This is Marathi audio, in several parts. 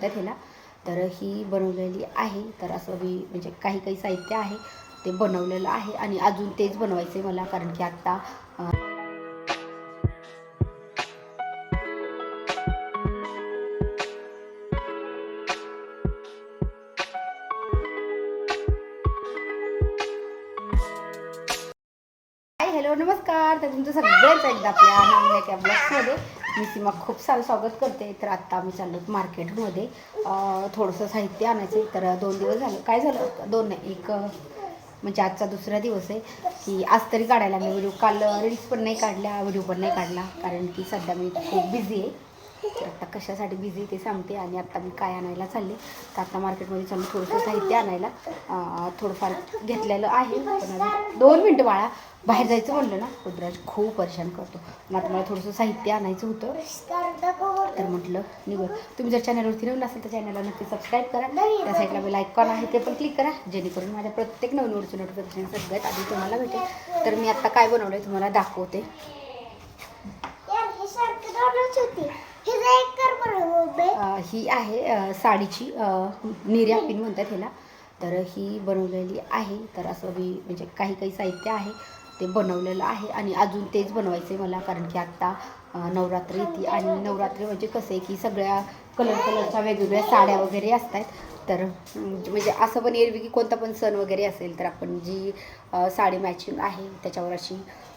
म्हणतात ह्याला. तर ही बनवलेली आहे. तर असं मी म्हणजे काही काही साहित्य आहे ते बनवलेलं आहे आणि अजून तेच बनवायचं आहे मला कारण की आत्ता हॅलो नमस्कार. तर तुमचं सगळ्यांचं एकदा आपल्या नवीन मी सीमा खूप सारं स्वागत करते. तर आत्ता आम्ही चाललो मार्केटमध्ये. थोडंसं साहित्य आणायचं आहे तर दोन दिवस झालं. काय झालं? दोन नाही एक म्हणजे आजचा दुसरा दिवस आहे की आज तरी काढायला मी व्हिडिओ काल रील्स पण नाही काढल्या व्हिडिओ पण नाही काढला. कारण की सध्या मी खूप बिझी आहे. तर आता कशासाठी बिझी ते सांगते. आणि आत्ता मी काय आणायला चालले तर आता मार्केटमध्ये चालू थोडंसं साहित्य आणायला. थोडंफार घेतलेलं आहे. पण अजून दोन मिनटं बाळा बाहेर जायचं म्हणलं ना रुद्राज खूप परेशान करतो. मग आता मला थोडंसं साहित्य आणायचं होतं. तर म्हटलं निघू तुम्ही जर चॅनलवरती नवीन असेल तर चॅनलला नक्की सबस्क्राईब करा. त्या साईडला बेल आयकॉन आहे ते पण क्लिक करा. जेणेकरून माझ्या प्रत्येक नवीन वरचं नोटिफिकेशन सगळ्यात आधी तुम्हाला भेटेल. तर मी आत्ता काय बनवलं आहे तुम्हाला दाखवते. ही आहे साडीची निर्या पिन म्हणतात ह्याला. तर ही बनवलेली आहे. तर असं मी म्हणजे काही काही साहित्य आहे ते बनवलेलं आहे आणि अजून तेच बनवायचं आहे मला कारण की आत्ता नवरात्री येते आणि नवरात्री म्हणजे कसं आहे की सगळ्या कलर कलरच्या वेगवेगळ्या साड्या वगैरे असतात. तर म्हणजे असं पण एरवी की कोणता पण सण वगैरे असेल तर आपण जी साडी मॅचिंग आहे त्याच्यावर अशी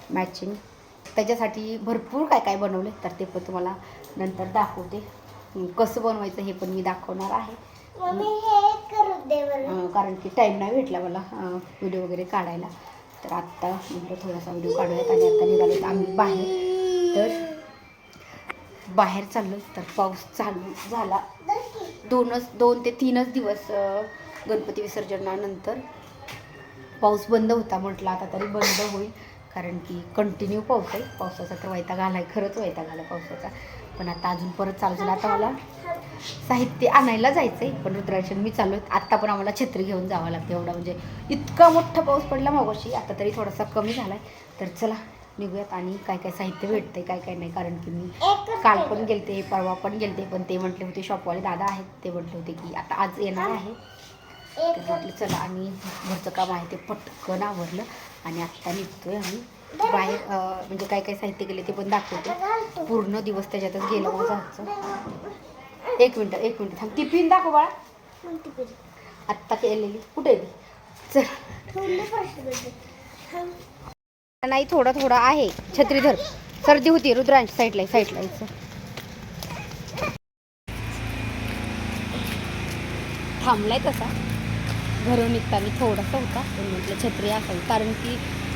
मॅचिंग त्याच्यासाठी भरपूर काय काय बनवले तर ते पण तुम्हाला नंतर दाखवते. कसं बनवायचं हे पण मी दाखवणार आहे. हे कारण की टाईम नाही भेटला मला व्हिडिओ वगैरे काढायला. तर आत्ता म्हटलं थोडासा व्हिडिओ काढूयात आणि आत्ता निघालो आम्ही बाहेर. तर बाहेर चाललो तर पाऊस चालू झाला. दोनच दोन ते तीनच दिवस गणपती विसर्जनानंतर पाऊस बंद होता म्हटलं आता तरी बंद होईल. कारण की कंटिन्यू पाऊस आहे पावसाचा तर वैताग आला आहे खरंच वैताग आला पावसाचा. पण आता अजून परत चालू झाला. आता मला साहित्य आणायला जायचं आहे पण रुद्राशन मी चालू आहे. आत्ता पण आम्हाला छत्री घेऊन जावं लागतं एवढा. म्हणजे इतका मोठा पाऊस पडला मागोशी. आता तरी थोडासा कमी झाला आहे तर चला निघूयात आणि काय काय साहित्य भेटते काय काय नाही. कारण की मी काल पण गेलते परवा पण गेलते. पण ते म्हटले होते शॉपवाले दादा आहेत. ते म्हटले होते की आता आज येणार आहे. म्हटलं चला आणि घरचं काम आहे ते पटकन आवरलं. आणि आत्ता निघतोय आम्ही. बाहेर म्हणजे काय काय साहित्य गेले ते पण दाखवते. पूर्ण दिवस त्याच्यातच गेला माझा आजचं एक मिनटं एक मिनटं थांब. ती पिन दाखव बाळा. आत्ता केलेली. कुठे ती? चल. नाही थोडा थोडा आहे. छत्री धर सर्दी होती रुद्रांश. साईडला साईडला यायचं. थांबलाय तसा. घरून निघताना थोडासा होता पण म्हटलं छत्री असावी. कारण की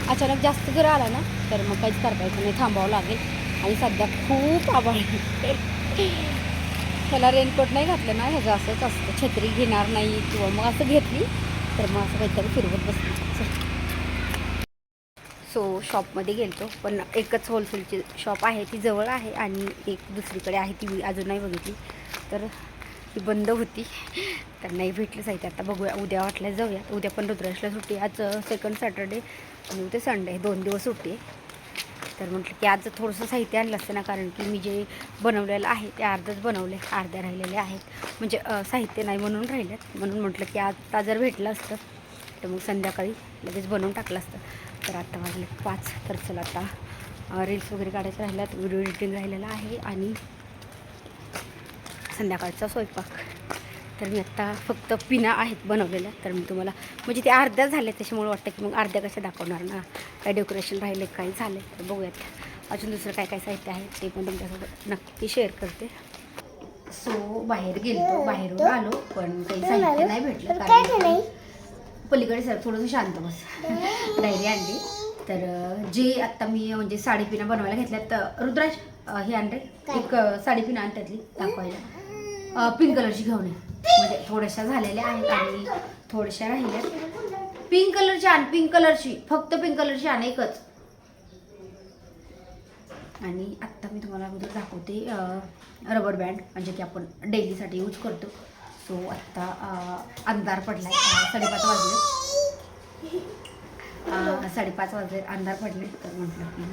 अचानक जास्त जर आला ना तर मग काहीच करता येतं नाही थांबावं लागेल. आणि सध्या खूप आभाळ त्याला रेनकोट नाही घातलं ना ह्याचं असंच असतं. छत्री घेणार नाही किंवा मग असं घेतली तर मग असं काहीतरी फिरवत बसली. सो शॉपमध्ये गेलतो पण एकच होलसेलची शॉप आहे ती जवळ आहे आणि एक दुसरीकडे आहे ती मी अजून नाही बघितली. तर ती बंद होती. तर नाही भेटलं साहित्य. आता बघूया उद्या वाटल्या जाऊया. उद्या पण रुद्राशला सुट्टी आज सेकंड सॅटर्डे आणि उद्या संडे दोन दिवस सुट्टी आहे. तर म्हटलं की आज थोडंसं साहित्य आणलं असतं ना कारण की मी जे बनवलेलं आहे ते अर्धच बनवले अर्ध्या राहिलेले आहेत. म्हणजे साहित्य नाही म्हणून राहिलेत. म्हणून म्हटलं की आता जर भेटलं असतं तर मग संध्याकाळी लगेच बनवून टाकलं असतं. तर आता वाजले पाच. तर चला आता रील्स वगैरे काढायचं राहिल्यात. व्हिडिओ एडिटिंग राहिलेलं आहे. आणि संध्याकाळचा स्वयंपाक. तर मी आत्ता फक्त पिना आहेत बनवलेल्या. तर मी तुम्हाला म्हणजे ते अर्ध्या झाल्या त्याच्यामुळे वाटतं की मग अर्ध्या कशा दाखवणार ना. काय डेकोरेशन राहिले काही झाले तर बघूयात. अजून दुसरं काय काय साहित्य आहे ते पण तुमच्यासोबत नक्की शेअर करते. सो बाहेर गेलो बाहेरून आलो पण काही साहित्य नाही भेटलं काय कारण पलीकडे सर थोडंसं शांत बस. डायरी आणली. तर जे आत्ता मी म्हणजे साडीपिना बनवायला घेतल्यात तर रुद्राज हे आणले एक साडीपिना आण त्यातली दाखवायला. पिंक कलरची घेऊन ये. म्हणजे थोड्याशा झालेल्या आहेत आणि थोड्याशा राहिल्या. पिंक कलरची आण पिंक कलरची फक्त पिंक कलरची आणि एकच. आणि आत्ता मी तुम्हाला अगोदर दाखवते रबर बँड म्हणजे की आपण डेलीसाठी यूज करतो. सो आत्ता अंधार पडला आहे साडेपाच वाजले. साडेपाच वाजले अंधार पडले. तर म्हटलं की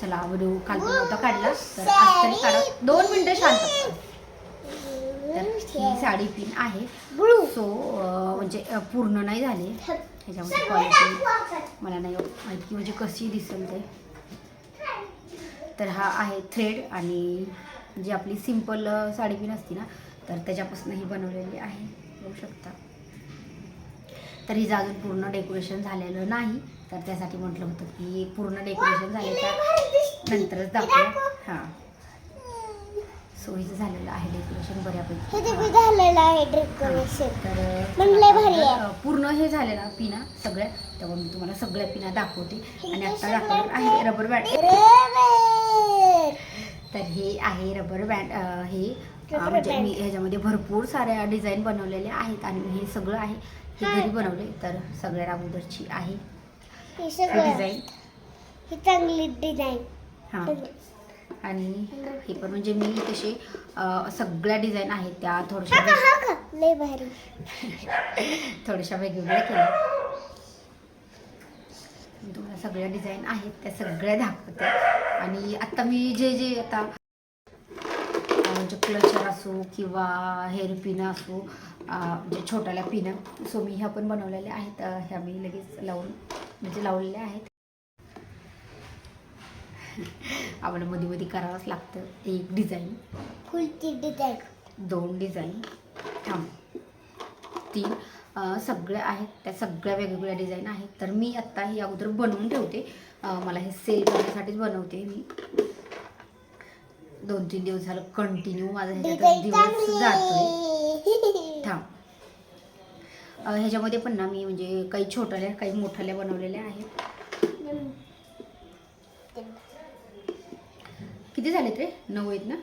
चला व्हिडिओ काल पण काढला. तर आज तरी काढा. दोन मिनटं शांत ही साडी पिन आहे. सो म्हणजे पूर्ण नाही झाले. ह्याच्यामध्ये क्वालिटी मला नाही माहिती की म्हणजे कशी दिसेल ते. तर हा आहे थ्रेड आणि जी आपली सिंपल साडी पिन असते ना तर त्याच्यापासून ही बनवलेली आहे. बघू शकता. तर हिचं अजून पूर्ण डेकोरेशन झालेलं नाही. तर त्यासाठी म्हटलं होतं की पूर्ण डेकोरेशन झाले का नंतरच दाखवूया हां. सो हिचं झालेलं आहे डेकोरेशन बऱ्यापैकी. झालेलं आहे डेकोरेशन लय भारी आहे. पूर्ण हे झाले ना पिना सगळ्या. तेव्हा मी तुम्हाला सगळ्या पिना दाखवते आणि आता दाखवणार आहे रबर बँड तर हे आहे रबर बँड हे अ, म्हणजे. मी ह्याच्यामध्ये भरपूर साऱ्या डिझाईन बनवलेल्या आहेत आणि हे सगळं आहे. हे घरी बनवले तर सगळ्या अगोदरची आहे. ही सगळं. डिझाईन ही चांगली डिझाईन हां. आणि हे पण म्हणजे मी तसे सगळ्या डिझाईन आहेत त्या थोड्याशा थोड्याशा वेगवेगळ्या केल्या. तुम्हाला सगळ्या डिझाईन आहेत त्या सगळ्या दाखवते. आणि आता मी जे जे आता म्हणजे क्लचर असो किंवा हेअर पिन असो म्हणजे छोट्याल्या पिन सो मी ह्या पण बनवलेल्या आहेत. ह्या मी लगेच लावून म्हणजे लावलेल्या आहेत. आम्हाला मध्ये मध्ये करावंच लागतं. एक डिझाईन फुलची डिझाईन दोन डिझाईन थांब. तीन. सगळ्या आहेत. त्या सगळ्या वेगवेगळ्या डिझाईन आहेत. तर मी आत्ता ही अगोदर बनवून ठेवते. मला हे सेल करण्यासाठीच बनवते मी. दोन तीन दिवस झालं कंटिन्यू माझा ह्याच्यात दिवस जातोय. थांब. ह्याच्यामध्ये पण ना मी म्हणजे काही छोट्याल्या काही मोठ्याल्या बनवलेल्या आहेत. किती झालेत रे? नऊ आहेत ना?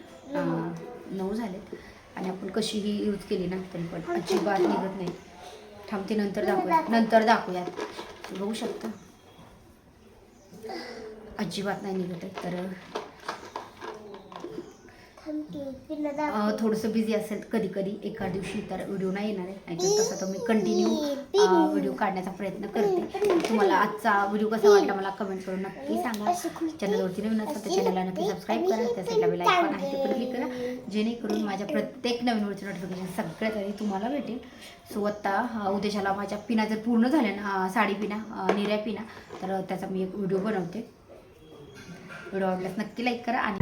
नऊ. झालेत. आणि आपण कशीही यूज केली ना तरी पण अजिबात निघत नाही. थांबते नंतर दाखवूया. नंतर दाखवूयात. बघू शकता. अजिबात नाही निघत आहे तर थांबते पिन अं, दाखव थोडंसं बिझी असेल कधी कधी एका दिवशी तर व्हिडिओ नाही येणार आहे. नाहीतर तसं तर मी कंटिन्यू व्हिडिओ काढण्याचा प्रयत्न करते. तुम्हाला आजचा व्हिडिओ कसा वाटला मला कमेंट करून नक्की सांगा. चॅनलवरती नवीन असेल तर चॅनलला नक्की सबस्क्राईब करा. त्या साईडला बेल आयकॉन आहे ते पण क्लिक करा. जेणेकरून माझ्या प्रत्येक नवीन व्हिडिओचं नोटिफिकेशन सगळ्यात आधी तुम्हाला भेटेल. सो आत्ता उद्याच्याला माझ्या पिना जर पूर्ण झाल्या ना साडी पिना निर्या पिना तर त्याचा मी एक व्हिडिओ बनवते. व्हिडिओ आवडल्यास नक्की लाईक करा आणि